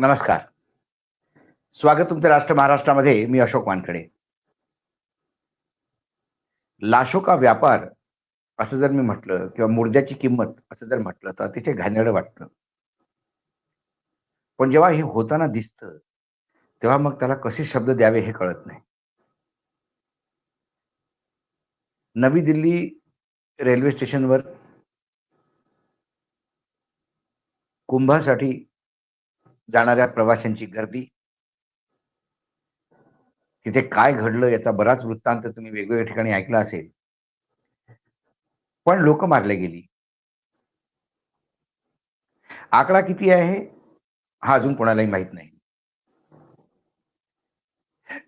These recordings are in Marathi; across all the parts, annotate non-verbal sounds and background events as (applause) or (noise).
नमस्कार. स्वागत तुमचं राष्ट्र महाराष्ट्रामध्ये मी अशोक वानकडे लाशो का व्यापार असं जर मी म्हटलं किंवा मुर्द्याची किंमत असं जर म्हटलं तर अतिशय घाणेरडं वाटतं. पण जेव्हा हे होताना दिसतं तेव्हा मग त्याला कसे शब्द द्यावे हे कळत नाही. नवी दिल्ली रेल्वे स्टेशनवर कुंभासाठी जाणाऱ्या प्रवाशांची गर्दी. तिथे काय घडलं याचा बराच वृत्तांत तुम्ही वेगवेगळ्या ठिकाणी ऐकला असेल. पण लोक मारले गेली. आकडा किती आहे? हा अजून कोणालाही माहीत नाही.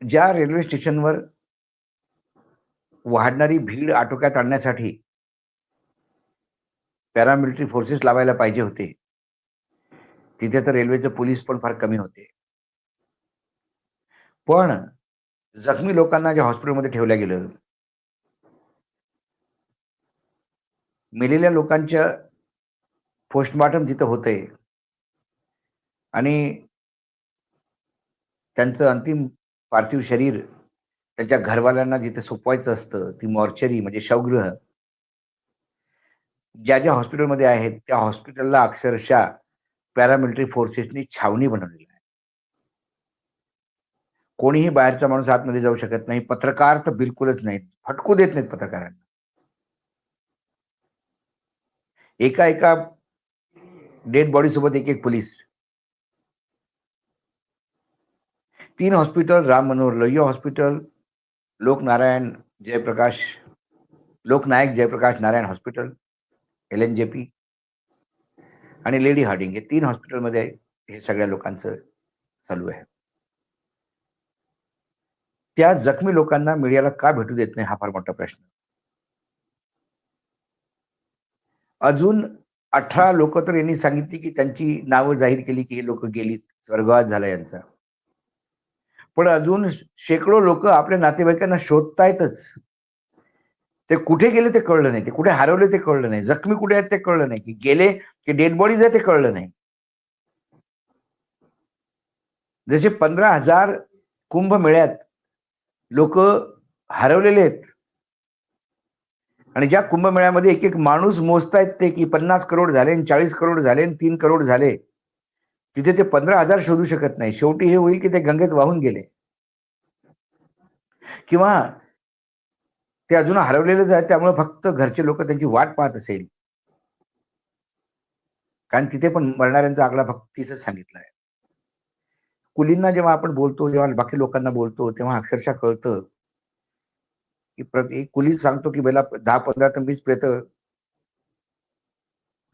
ज्या रेल्वे स्टेशनवर वाढणारी भीड आटोक्यात आणण्यासाठी पॅरामिलिटरी फोर्सेस लावायला पाहिजे होते तिथे तर रेल्वेचे पोलीस पण फार कमी होते. पण जखमी लोकांना ज्या हॉस्पिटलमध्ये ठेवलं गेलं मेलेल्या लोकांच्या पोस्टमार्टम तिथं होते आणि त्यांचं अंतिम पार्थिव शरीर त्यांच्या घरवाल्यांना जिथे सोपवायचं असतं ती मॉर्चरी म्हणजे शवगृह ज्या ज्या हॉस्पिटलमध्ये आहेत त्या हॉस्पिटलला अक्षरशः पॅरामिलिटरी फोर्सेसनी छावणी बनवलेली आहे. कोणीही बाहेरचा माणूस आतमध्ये जाऊ शकत नाही पत्रकार तर बिलकुलच नाहीत फटकू देत नाहीत पत्रकारांना. एका एका डेड बॉडी सोबत एक एक पोलीस. तीन hospital Ram Manohar Lohia hospital Loknarayan Jayaprakash Loknayak Jayaprakash Narayan hospital L N J P. आणि लेडी हार्डिंग हे तीन हॉस्पिटलमध्ये हे सगळ्या लोकांचं चालू आहे. त्या जखमी लोकांना मीडियाला का भेटू देत नाही हा फार मोठा प्रश्न. अजून अठरा लोक तर यांनी सांगितली की त्यांची नावं जाहीर केली की हे लोक गेलीत स्वर्गवास झाला यांचा. पण अजून शेकडो लोक आपल्या नातेवाईकांना शोधतायतच. ते कुठे गेले ते कळलं नाही. ते कुठे हरवले ते कळलं नाही. जखमी कुठे आहेत ते कळलं नाही. की गेले की डेड बॉडीज आहे ते कळलं नाही. जसे पंधरा हजार कुंभमेळ्यात लोक हरवलेले आहेत. आणि ज्या कुंभमेळ्यामध्ये एक एक माणूस मोजतायत ते की पन्नास करोड झाले चाळीस करोड झाले तीन करोड झाले तिथे ते पंधरा हजार शोधू शकत नाही. शेवटी हे होईल की ते गंगेत वाहून गेले. किंवा ते अजून हरवलेलेच आहे त्यामुळे फक्त घरचे लोक त्यांची वाट पाहत असेल. कारण तिथे पण मरणाऱ्यांचा आकडा फक्त तीसच सांगितला आहे. कुलींना जेव्हा आपण बोलतो जेव्हा बाकी लोकांना बोलतो तेव्हा अक्षरशः कळतं की एक कुलीच सांगतो की बेला दहा पंधरा तर वीस प्रेत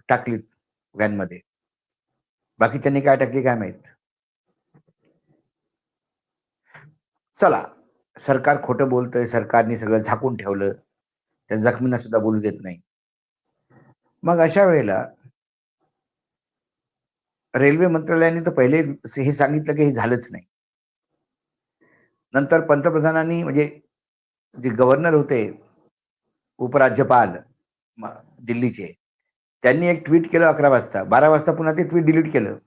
टाकलीत व्हॅनमध्ये. बाकीच्यांनी काय टाकली काय माहीत? चला. सरकार खोटं बोलतंय सरकारने सगळं झाकून ठेवलं त्या जखमींना सुद्धा बोलू देत नाही. मग अशा वेळेला रेल्वे मंत्रालयाने तर पहिले हे सांगितलं की हे झालंच नाही. नंतर पंतप्रधानांनी म्हणजे जे गव्हर्नर होते उपराज्यपाल दिल्लीचे त्यांनी एक ट्विट केलं अकरा वाजता बारा वाजता पुन्हा ते ट्विट डिलीट केलं.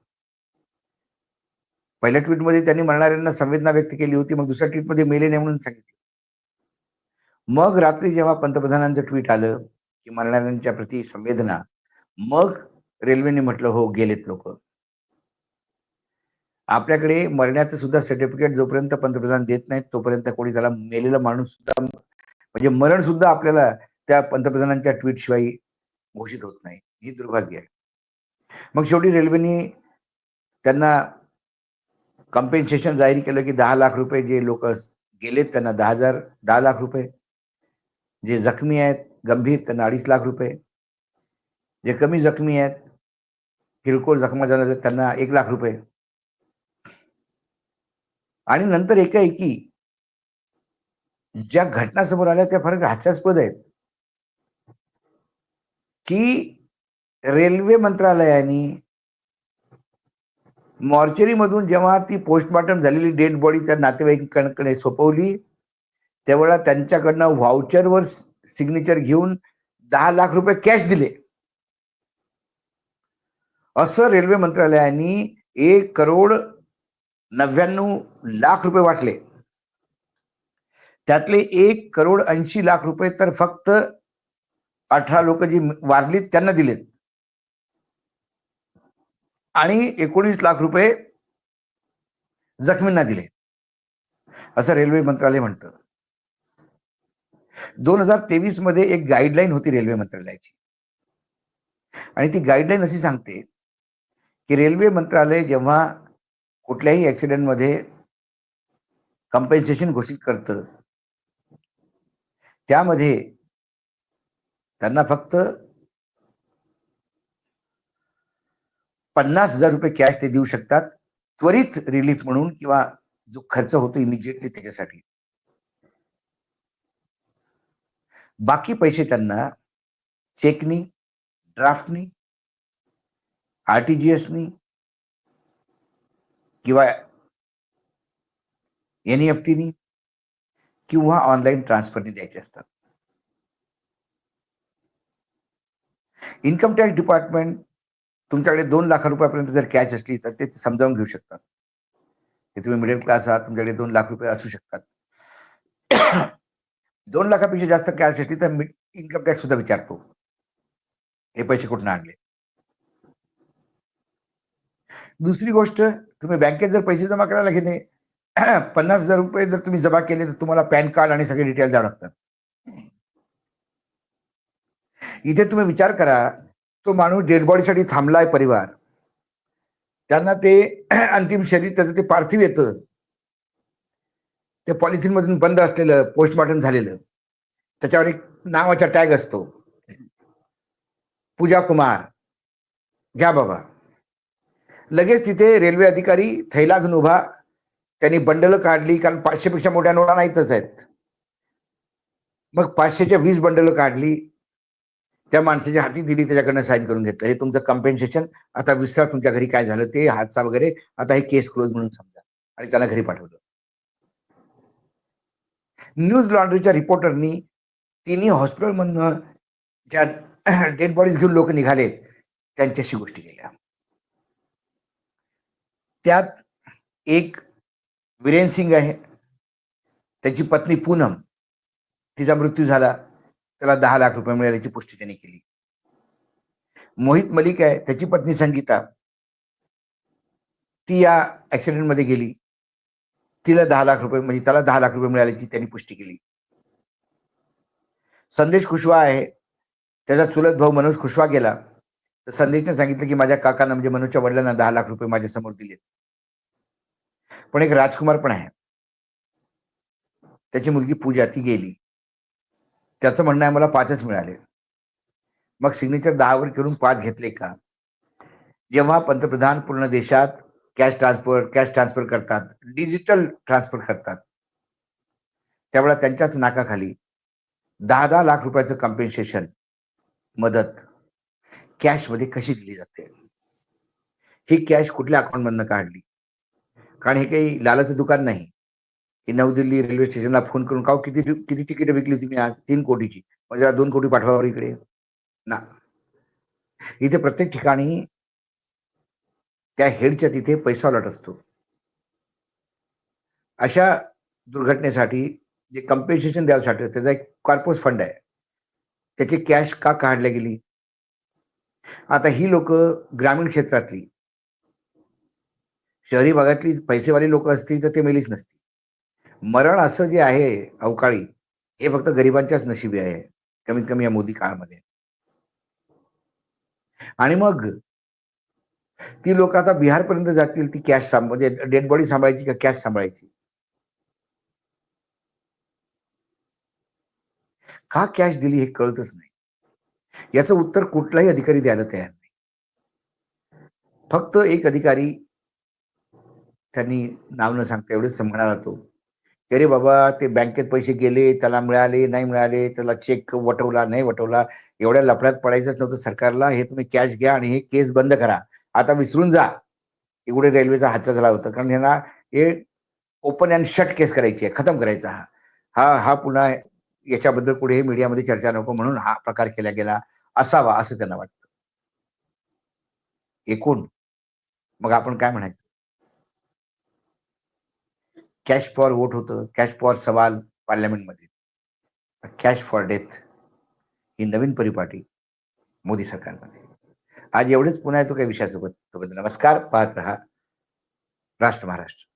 पहिल्या ट्विटमध्ये त्यांनी मरणाऱ्यांना संवेदना व्यक्त केली होती मग दुसऱ्या ट्विटमध्ये मेले नाही म्हणून सांगितले. मग रात्री जेव्हा पंतप्रधानांचं ट्विट आलं की मरणाऱ्यांच्या प्रती संवेदना मग रेल्वेने म्हटलं हो गेलेत लोक. आपल्याकडे मरण्याचं सुद्धा सर्टिफिकेट जोपर्यंत पंतप्रधान देत नाहीत तोपर्यंत कोणी त्याला मेलेला माणूस सुद्धा म्हणजे मरण सुद्धा आपल्याला त्या पंतप्रधानांच्या ट्विट शिवाय घोषित होत नाही. ही दुर्भाग्य आहे. मग शेवटी रेल्वेने त्यांना कम्पेन्सेशन जाहीर केलं की दहा लाख रुपये जे लोक गेलेत त्यांना दहा हजार दहा लाख रुपये. जे जखमी आहेत गंभीर त्यांना अडीच लाख रुपये. जे कमी जखमी आहेत किरकोळ जखमा झाल्या त्यांना एक लाख रुपये. आणि नंतर एकाएकी ज्या घटना समोर आल्या त्या फार हास्यास्पद आहेत. की रेल्वे मंत्रालयाने मॉर्चरीमधून जेव्हा ती पोस्टमॉर्टम झालेली डेड बॉडी त्या नातेवाईकांकडे सोपवली त्यावेळेला त्यांच्याकडनं व्हाउचरवर सिग्नेचर घेऊन दहा लाख रुपये कॅश दिले. असं रेल्वे मंत्रालयाने एक करोड नव्याण्णव लाख रुपये वाटले. त्यातले एक करोड ऐंशी लाख रुपये तर फक्त अठरा लोक जी वारलीत त्यांना दिलेत. आणि एकोणीस लाख रुपये जखमींना दिले. असं रेल्वे मंत्रालय म्हणतं. दोन हजार तेवीसमध्ये एक गाईडलाईन होती रेल्वे मंत्रालयाची. आणि ती गाईडलाईन अशी सांगते की रेल्वे मंत्रालय जेव्हा कुठल्याही ऍक्सिडेंटमध्ये कम्पेन्सेशन घोषित करतं त्यामध्ये त्यांना फक्त पन्नास हजार रुपये कॅश ते देऊ शकतात त्वरित रिलीफ म्हणून किंवा जो खर्च होतो इमिजिएटली त्याच्यासाठी. बाकी पैसे त्यांना चेकनी ड्राफ्टनी आरटीजीएसनी किंवा एनईएफटीनी किंवा ऑनलाईन ट्रान्सफरनी द्यायचे असतात. इन्कम टॅक्स डिपार्टमेंट तुमच्याकडे दोन लाख रुपयापर्यंत जर कॅश असली तर ते समजावून घेऊ शकतात. हे तुम्ही मिडल क्लास आहात तुमच्याकडे दोन लाख रुपये असू शकतात. (coughs) दोन लाखापेक्षा जास्त कॅश असली तर इन्कम टॅक्स सुद्धा विचारतो. हे पैसे कुठून आणले? दुसरी गोष्ट तुम्ही बँकेत जर पैसे जमा करायला घेणे (coughs) पन्नास हजार रुपये जर तुम्ही जमा केले तर तुम्हाला पॅन कार्ड आणि सगळे डिटेल द्यावं लागतात. इथे तुम्ही विचार करा तो माणूस डेड बॉडीसाठी थांबलाय परिवार. त्यांना ते (clears throat) अंतिम शरीर त्याचं ते पार्थिव येतं. ते पॉलिथिन मधून बंद असलेलं पोस्टमॉर्टम झालेलं. त्याच्यावर एक नावाचा टॅग असतो. पूजा कुमार. घ्या बाबा. लगेच तिथे रेल्वे अधिकारी थैला घेऊन उभा. त्यांनी बंडल काढली कारण पाचशे पेक्षा मोठ्या नोटा नाहीतच आहेत. मग पाचशेच्या वीस बंडल काढली. त्या माणसाच्या हाती दिली त्याच्याकडनं साईन करून घेतलं. हे तुमचं कम्पेन्सेशन आता विसरा तुमच्या घरी काय झालं ते हादसा वगैरे आता हे केस क्लोज म्हणून समजा. आणि त्याला घरी पाठवलं. न्यूज लॉन्ड्रीच्या रिपोर्टरनी तिन्ही हॉस्पिटलमधनं ज्या (clears throat) डेड बॉडीज घेऊन लोक निघालेत त्यांच्याशी गोष्टी केल्या. त्यात एक विरेन सिंग आहे. त्याची पत्नी पूनम. तिचा मृत्यू झाला. त्याला दहा लाख रुपये मिळाल्याची पुष्टी त्यांनी केली. मोहित मलिक आहे त्याची पत्नी संगीता. ती या ऍक्सिडेंटमध्ये गेली. तिला दहा लाख रुपये म्हणजे त्याला दहा लाख रुपये मिळाल्याची त्यांनी पुष्टी केली. संदेश खुशवा आहे त्याचा चुलत भाऊ मनोज खुशवा गेला. तर संदेशने सांगितलं की माझ्या काकांना म्हणजे मनोजच्या वडिलांना दहा लाख रुपये माझ्यासमोर दिलेत. पण एक राजकुमार पण आहे. त्याची मुलगी पूजा ती गेली. त्याचं म्हणणं आहे मला पाचच मिळाले. मग सिग्नेचर दहावर करून पाच घेतले का? जेव्हा पंतप्रधान पूर्ण देशात कॅश ट्रान्सफर कॅश ट्रान्सफर करतात डिजिटल ट्रान्सफर करतात त्यावेळेला त्यांच्याच नाकाखाली दहा दहा लाख रुपयाचं कम्पेन्सेशन मदत कॅशमध्ये कशी दिली जाते? ही कॅश कुठल्या अकाउंटमधनं काढली? कारण हे काही लालाचं दुकान नाही. नवी दिल्ली रेल्वे स्टेशनला फोन करून का किती किती तिकीट विकली तुम्ही आज? तीन कोटीची. म्हणजे दोन कोटी पाठवावर इकडे. ना. इथे प्रत्येक ठिकाणी त्या हेडच्या तिथे पैसा उलट असतो. अशा दुर्घटनेसाठी जे कम्पेन्सेशन द्यायसाठी त्याचा एक कॉर्पोस फंड आहे. त्याची कॅश का काढल्या गेली? आता ही लोक ग्रामीण क्षेत्रातली शहरी भागातली पैसेवाली लोक असतील तर ते मेलीच नसतील. मरण असं जे आहे अवकाळी हे फक्त गरिबांच्याच नशिबी आहे कमीत कमी या मोदी काळामध्ये. आणि मग ती लोक आता बिहारपर्यंत जातील ती कॅश म्हणजे डेड बॉडी सांभाळायची का कॅश सांभाळायची? का कॅश दिली हे कळतच नाही. याचं उत्तर कुठलाही अधिकारी द्यायला तयार नाही. फक्त एक अधिकारी त्यांनी नाव न सांगता एवढंच म्हणाला तो अरे बाबा ते बँकेत पैसे गेले त्याला मिळाले नाही मिळाले त्याला चेक वटवला नाही वटवला एवढ्या लफड्यात पडायचंच नव्हतं सरकारला हे तुम्ही कॅश घ्या आणि हे केस बंद करा. आता विसरून जा. एवढे रेल्वेचा हातचा झाला होता. कारण ह्यांना हे ओपन अँड शट केस करायची आहे खतम करायचा हा. हा हा पुन्हा याच्याबद्दल पुढे मीडियामध्ये चर्चा नको म्हणून हा प्रकार केला गेला असावा असं त्यांना वाटतं. एकूण. मग आपण काय म्हणायचं? कॅश फॉर वोट होतं. कॅश फॉर सवाल पार्लमेंटमध्ये कॅश फॉर डेथ ही नवीन परिपाटी मोदी सरकारमध्ये. आज एवढेच. पुन्हा येतो काही विषयासोबत. तोपर्यंत नमस्कार. पाहत रहा. राष्ट्र महाराष्ट्र.